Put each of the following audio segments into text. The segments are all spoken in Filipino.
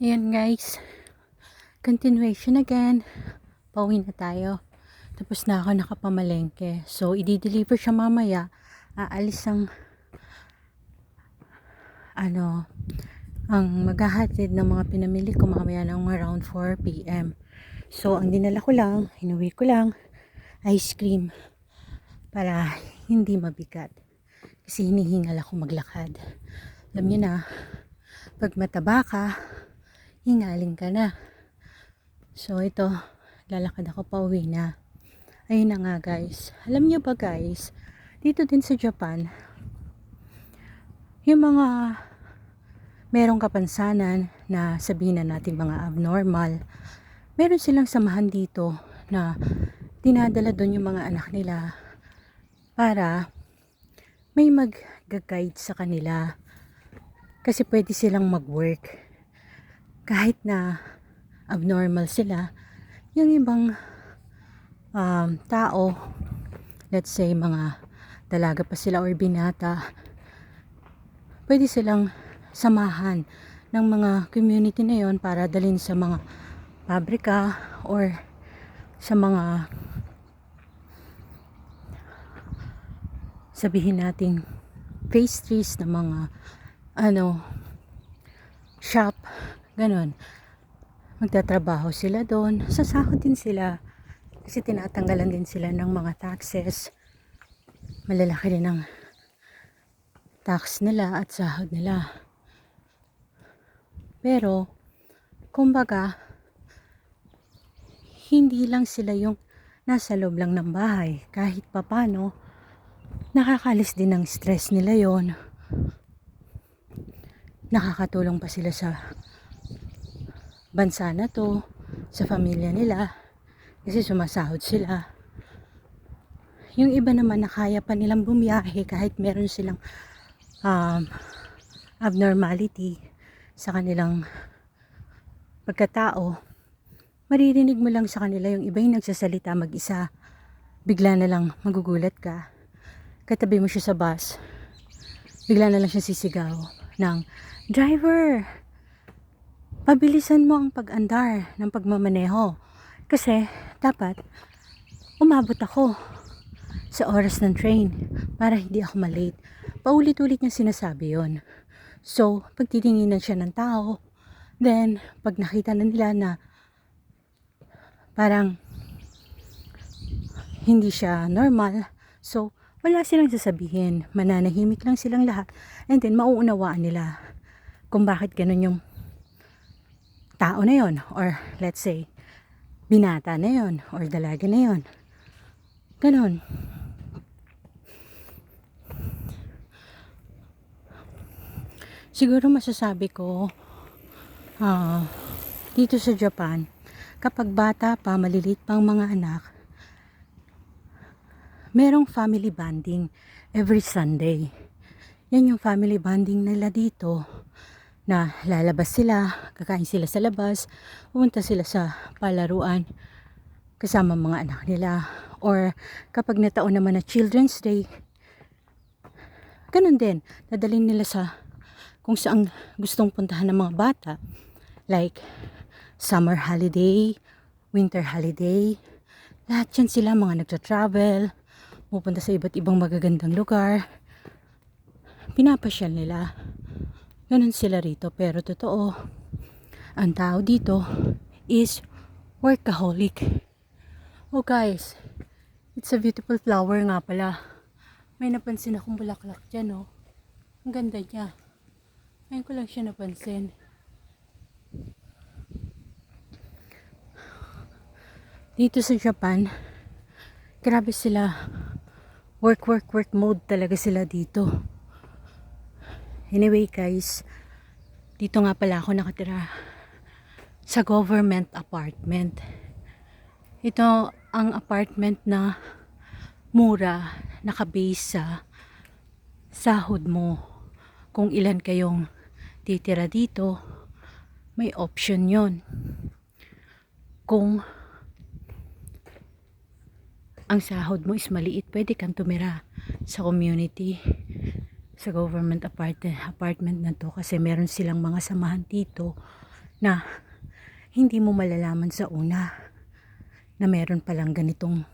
Ayan guys. Continuation again. Pauwi na tayo. Tapos na ako nakapamalengke. So, i-deliver siya mamaya. Aalis ang ano ang maghahatid ng mga pinamili ko mamaya ng around 4 p.m. So, ang dinala ko lang, hinuwi ko lang, ice cream para hindi mabigat. Kasi hinihingal ako maglakad. Alam niyo na, pag mataba ka, hingaling ka na. So ito, lalakad ako pa uwi na. Ayun na nga guys. Alam niyo ba guys, dito din sa Japan, yung mga merong kapansanan na sabihin na natin mga abnormal, meron silang samahan dito na dinadala doon yung mga anak nila para may mag-guide sa kanila kasi pwede silang mag-work kahit na abnormal sila yung ibang um, tao let's say mga dalaga pa sila or binata pwede silang samahan ng mga community na yon para dalhin sa mga pabrika or sa mga sabihin nating pastries na mga ano shop ganon magtatrabaho sila doon. Sasahod din sila. Kasi tinatanggalan din sila ng mga taxes. Malalaki rin ang tax nila at sahod nila. Pero kumbaga hindi lang sila yung nasa loob lang ng bahay. Kahit papano nakakalis din ng stress nila yon nakakatulong pa sila sa bansa na to sa pamilya nila kasi sumasahod sila. Yung iba naman nakaya pa nilang bumiyahe kahit meron silang um, abnormality sa kanilang pagkatao maririnig mo lang sa kanila yung iba yung nagsasalita mag-isa bigla na lang magugulat ka. Katabi mo siya sa bus bigla na lang siya sisigaw ng driver pabilisan mo ang pag-andar ng pagmamaneho kasi dapat umabot ako sa oras ng train para hindi ako malate paulit-ulit niya sinasabi yon so pagtitinginan siya ng tao then pag nakita na nila na parang hindi siya normal so wala silang sasabihin. Mananahimik lang silang lahat. And then, mauunawaan nila kung bakit ganun yung tao na yon Or, let's say, binata na yon Or dalaga na yon Ganun. Siguro masasabi ko, ah, dito sa Japan, kapag bata pa, malilit pang mga anak, merong family bonding every Sunday. Yan yung family bonding nila dito na lalabas sila, kakain sila sa labas, pumunta sila sa palaruan kasama mga anak nila. Or kapag nataon naman na Children's Day, ganun din, dadalhin nila sa kung saan gustong puntahan ng mga bata. Like, summer holiday, winter holiday, lahat yan sila mga nagtra-travel, pupunta sa iba't ibang magagandang lugar. Pinapasyal nila. Ganun sila rito. Pero totoo, ang tao dito is workaholic. Oh guys, it's a beautiful flower nga pala. May napansin akong bulaklak dyan oh. Ang ganda niya. Ngayon ko lang siya napansin. Dito sa Japan, grabe sila work work work mode talaga sila dito anyway guys dito nga pala ako nakatira sa government apartment. Ito ang apartment na mura nakabase sa sahod mo. Kung ilan kayong titira dito may option yon kung ang sahod mo is maliit, pwede kang tumira sa community, sa government apartment, apartment na to kasi meron silang mga samahan dito na hindi mo malalaman sa una na meron palang ganitong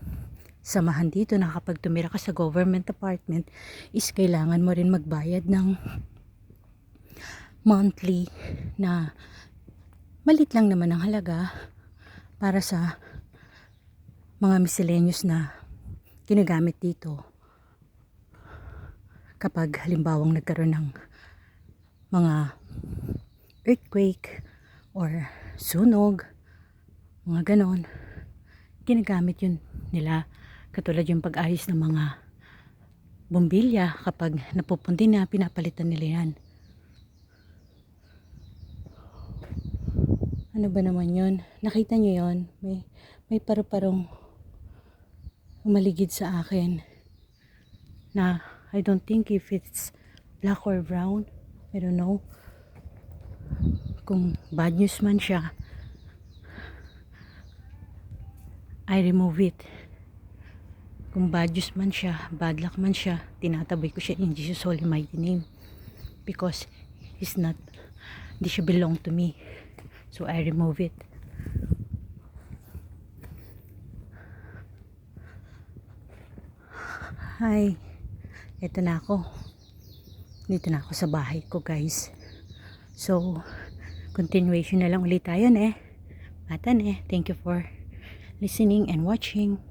samahan dito. Na kapag tumira ka sa government apartment is kailangan mo rin magbayad ng monthly na malit lang naman ang halaga para sa mga miscellaneous na ginagamit dito kapag halimbawang nagkaroon ng mga earthquake or sunog mga ganon ginagamit yun nila. Katulad yung pag-ayos ng mga bombilya kapag napupundi na pinapalitan nila yan. Ano ba naman yun? Nakita nyo yun? May, may paru-parong umaligid sa akin na I don't think if it's black or brown I don't know. Kung bad news man siya I remove it. Kung bad news man siya bad luck man siya tinataboy ko siya in Jesus holy mighty name. Because he's not hindi siya belong to me. So I remove it. Hi eto na ako. Dito na ako sa bahay ko guys. So continuation na lang ulit tayo eh matan eh thank you for listening and watching